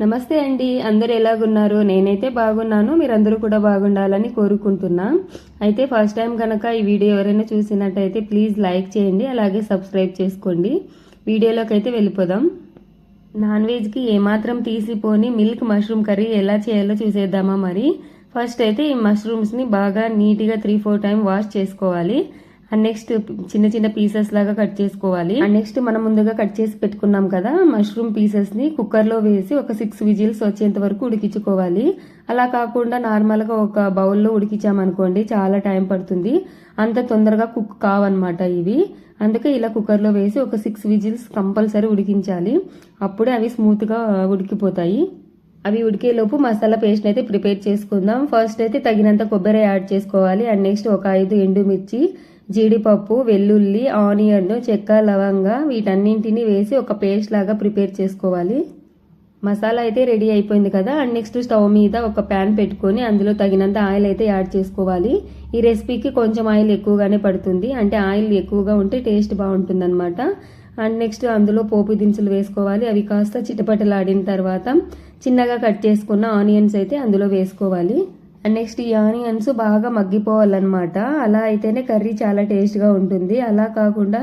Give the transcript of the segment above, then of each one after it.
నమస్తే అండి. అందరు ఎలాగున్నారు? నేనైతే బాగున్నాను. మీరందరూ కూడా బాగుండాలని కోరుకుంటున్నా. అయితే ఫస్ట్ టైం కనుక ఈ వీడియో ఎవరైనా చూసినట్టయితే ప్లీజ్ లైక్ చేయండి. అలాగే సబ్స్క్రైబ్ చేసుకోండి. వీడియోలోకి అయితే వెళ్ళిపోదాం. నాన్ వెజ్కి ఏమాత్రం తీసిపోని మిల్క్ మష్రూమ్ కర్రీ ఎలా చేయాలో చూసేద్దామా మరి. ఫస్ట్ అయితే ఈ మష్రూమ్స్ని బాగా నీట్గా త్రీ ఫోర్ టైం వాష్ చేసుకోవాలి. అండ్ నెక్స్ట్ చిన్న చిన్న పీసెస్ లాగా కట్ చేసుకోవాలి. అండ్ నెక్స్ట్ మనం ముందుగా కట్ చేసి పెట్టుకున్నాం కదా మష్రూమ్ పీసెస్ని కుక్కర్లో వేసి ఒక సిక్స్ విజిల్స్ వచ్చేంత వరకు ఉడికించుకోవాలి. అలా కాకుండా నార్మల్గా ఒక బౌల్లో ఉడికించామనుకోండి చాలా టైం పడుతుంది. అంత తొందరగా కుక్ కావన్నమాట ఇవి. అందుకే ఇలా కుక్కర్లో వేసి ఒక సిక్స్ విజిల్స్ కంపల్సరీ ఉడికించాలి. అప్పుడే అవి స్మూత్గా ఉడికిపోతాయి. అవి ఉడికేలోపు మసాలా పేస్ట్ అయితే ప్రిపేర్ చేసుకుందాం. ఫస్ట్ అయితే తగినంత కొబ్బరి యాడ్ చేసుకోవాలి. అండ్ నెక్స్ట్ ఒక ఐదు ఎండుమిర్చి జీడిపప్పు వెల్లుల్లి ఆనియన్ చెక్క లవంగ వీటన్నింటిని వేసి ఒక పేస్ట్ లాగా ప్రిపేర్ చేసుకోవాలి. మసాలా అయితే రెడీ అయిపోయింది కదా. అండ్ నెక్స్ట్ స్టవ్ మీద ఒక ప్యాన్ పెట్టుకొని అందులో తగినంత ఆయిల్ అయితే యాడ్ చేసుకోవాలి. ఈ రెసిపీకి కొంచెం ఆయిల్ ఎక్కువగానే పడుతుంది. అంటే ఆయిల్ ఎక్కువగా ఉంటే టేస్ట్ బాగుంటుంది అనమాట అండ్ నెక్స్ట్ అందులో పోపు దినుసులు వేసుకోవాలి. అవి కాస్త చిటపటలాడిన తర్వాత చిన్నగా కట్ చేసుకున్న ఆనియన్స్ అయితే అందులో వేసుకోవాలి. నెక్స్ట్ ఈ ఆనియన్స్ బాగా మగ్గిపోవాలన్నమాట. అలా అయితేనే కర్రీ చాలా టేస్ట్గా ఉంటుంది. అలా కాకుండా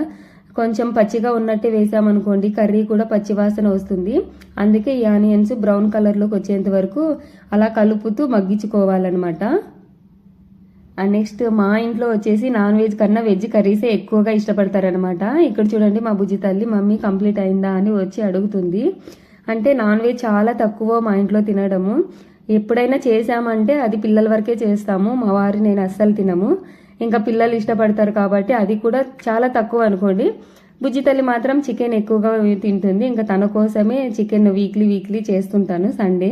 కొంచెం పచ్చిగా ఉన్నట్టే వేసామనుకోండి కర్రీ కూడా పచ్చివాసన వస్తుంది. అందుకే ఈ ఆనియన్స్ బ్రౌన్ కలర్లోకి వచ్చేంత వరకు అలా కలుపుతూ మగ్గించుకోవాలన్నమాట. నెక్స్ట్ మా ఇంట్లో వచ్చేసి నాన్ వెజ్ కన్నా వెజ్ కర్రీసే ఎక్కువగా ఇష్టపడతారనమాట ఇక్కడ చూడండి మా బుజ్జి తల్లి మమ్మీ కంప్లీట్ అయిందా? అని వచ్చి అడుగుతుంది. అంటే నాన్ వెజ్ చాలా తక్కువ మా ఇంట్లో తినడము. ఎప్పుడైనా చేసామంటే అది పిల్లల వరకే చేస్తాము మా వారి నేను అస్సలు తినము. ఇంకా పిల్లలు ఇష్టపడతారు కాబట్టి అది కూడా చాలా తక్కువ అనుకోండి. బుజ్జి తల్లి మాత్రం చికెన్ ఎక్కువగా తింటుంది. ఇంకా తన కోసమే చికెన్ వీక్లీ వీక్లీ చేస్తుంటాను సండే.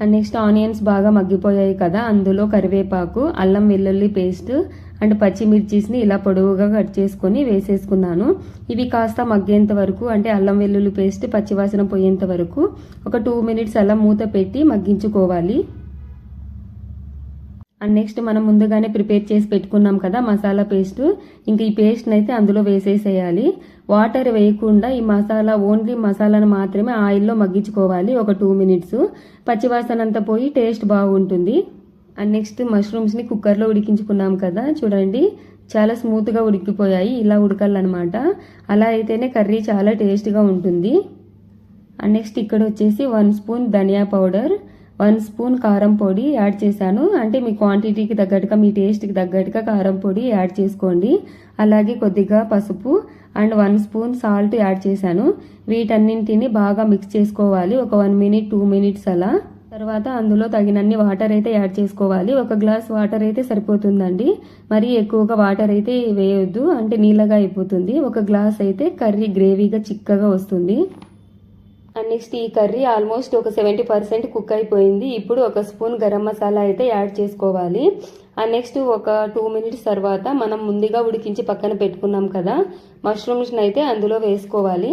అండ్ నెక్స్ట్ ఆనియన్స్ బాగా మగ్గిపోయాయి కదా అందులో కరివేపాకు అల్లం వెల్లుల్లి పేస్ట్ అండ్ పచ్చిమిర్చీస్ని ఇలా పొడవుగా కట్ చేసుకొని వేసేసుకున్నాను. ఇవి కాస్త మగ్గేంత వరకు అంటే అల్లం వెల్లుల్లి పేస్ట్ పచ్చివాసన పోయేంత వరకు ఒక టూ మినిట్స్ అలా మూత పెట్టి మగ్గించుకోవాలి. అండ్ నెక్స్ట్ మనం ముందుగానే ప్రిపేర్ చేసి పెట్టుకున్నాం కదా మసాలా పేస్ట్. ఇంక ఈ పేస్ట్ని అయితే అందులో వేసేసేయాలి. వాటర్ వేయకుండా ఈ మసాలా ఓన్లీ మసాలాను మాత్రమే ఆయిల్లో మగ్గించుకోవాలి ఒక టూ మినిట్స్. పచ్చివాసన అంతా పోయి టేస్ట్ బాగుంటుంది. అండ్ నెక్స్ట్ మష్రూమ్స్ని కుక్కర్లో ఉడికించుకున్నాం కదా. చూడండి చాలా స్మూత్గా ఉడికిపోయాయి. ఇలా ఉడకాలన్నమాట. అలా అయితేనే కర్రీ చాలా టేస్ట్గా ఉంటుంది. అండ్ నెక్స్ట్ ఇక్కడ వచ్చేసి వన్ స్పూన్ ధనియా పౌడర్. వన్ స్పూన్ కారం పొడి యాడ్ చేశాను. అంటే మీ క్వాంటిటీకి తగ్గట్టుగా మీ టేస్ట్కి తగ్గట్టుగా కారం పొడి యాడ్ చేసుకోండి. అలాగే కొద్దిగా పసుపు and one spoon salt add చేశాను. వీటన్నింటిని బాగా మిక్స్ చేసుకోవాలి. ఒక వన్ మినిట్ టూ మినిట్స్ అలా. తర్వాత అందులో తగినన్ని వాటర్ అయితే యాడ్ చేసుకోవాలి. ఒక గ్లాస్ వాటర్ అయితే సరిపోతుందండి. మరీ ఎక్కువగా వాటర్ అయితే వేయొద్దు. అంటే నీళ్ళగా అయిపోతుంది. ఒక గ్లాస్ అయితే కర్రీ గ్రేవీగా చిక్కగా వస్తుంది. అండ్ నెక్స్ట్ ఈ కర్రీ ఆల్మోస్ట్ ఒక సెవెంటీ పర్సెంట్ కుక్ అయిపోయింది. ఇప్పుడు ఒక స్పూన్ గరం మసాలా అయితే యాడ్ చేసుకోవాలి. అండ్ నెక్స్ట్ ఒక టూ మినిట్స్ తర్వాత మనం ముందుగా ఉడికించి పక్కన పెట్టుకున్నాం కదా మష్రూమ్స్ని అయితే అందులో వేసుకోవాలి.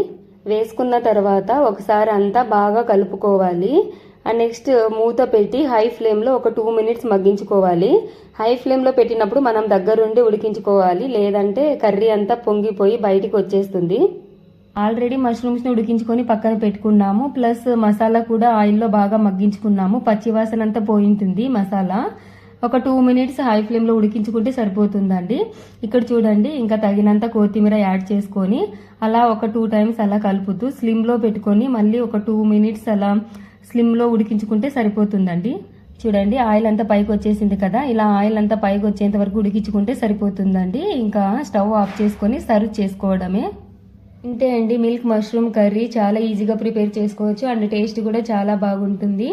వేసుకున్న తర్వాత ఒకసారి అంతా బాగా కలుపుకోవాలి. అండ్ నెక్స్ట్ మూత పెట్టి హై ఫ్లేమ్లో ఒక టూ మినిట్స్ మగ్గించుకోవాలి. హై ఫ్లేమ్లో పెట్టినప్పుడు మనం దగ్గరుండి ఉడికించుకోవాలి. లేదంటే కర్రీ అంతా పొంగిపోయి బయటికి వచ్చేస్తుంది. ఆల్రెడీ మష్రూమ్స్ని ఉడికించుకొని పక్కన పెట్టుకున్నాము. ప్లస్ మసాలా కూడా ఆయిల్లో బాగా మగ్గించుకున్నాము. పచ్చివాసన అంతా పోయింటుంది మసాలా. ఒక టూ మినిట్స్ హై ఫ్లేమ్లో ఉడికించుకుంటే సరిపోతుందండి. ఇక్కడ చూడండి ఇంకా తగినంత కొత్తిమీర యాడ్ చేసుకొని అలా ఒక టూ టైమ్స్ అలా కలుపుతూ స్లిమ్లో పెట్టుకొని మళ్ళీ ఒక టూ మినిట్స్ అలా స్లిమ్లో ఉడికించుకుంటే సరిపోతుందండి. చూడండి ఆయిల్ అంతా పైకి వచ్చేసింది కదా ఇలా ఆయిల్ అంతా పైకి వచ్చేంత వరకు ఉడికించుకుంటే సరిపోతుందండి. ఇంకా స్టవ్ ఆఫ్ చేసుకొని సర్వ్ చేసుకోవడమే. ఇంతే అండి. మిల్క్ మష్రూమ్ కర్రీ చాలా ఈజీగా ప్రిపేర్ చేసుకోవచ్చు అండ్ టేస్ట్ కూడా చాలా బాగుంటుంది.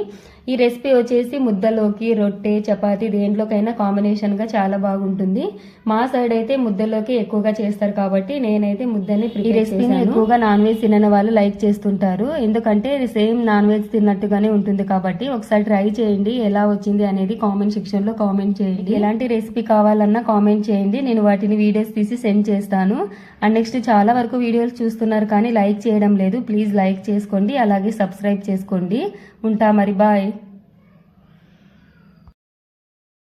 ఈ రెసిపీ వచ్చేసి ముద్దలోకి రొట్టె చపాతి దేంట్లోకైనా కాంబినేషన్గా చాలా బాగుంటుంది. మా సైడ్ అయితే ముద్దలోకి ఎక్కువగా చేస్తారు కాబట్టి నేనైతే ముద్దని ఈ రెసిపీని ఎక్కువగా నాన్ వెజ్ తినని వాళ్ళు లైక్ చేస్తుంటారు. ఎందుకంటే సేమ్ నాన్ వెజ్ తిన్నట్టుగానే ఉంటుంది కాబట్టి ఒకసారి ట్రై చేయండి ఎలా వచ్చింది అనేది కామెంట్ సెక్షన్లో కామెంట్ చేయండి. ఎలాంటి రెసిపీ కావాలన్నా కామెంట్ చేయండి నేను వాటిని వీడియోస్ తీసి సెండ్ చేస్తాను. అండ్ నెక్స్ట్ చాలా వరకు వీడియోస్ చూస్తున్నారు కానీ లైక్ చేయడం లేదు. ప్లీజ్ లైక్ చేసుకోండి అలాగే సబ్స్క్రైబ్ చేసుకోండి. ఉంటా మరి బాయ్.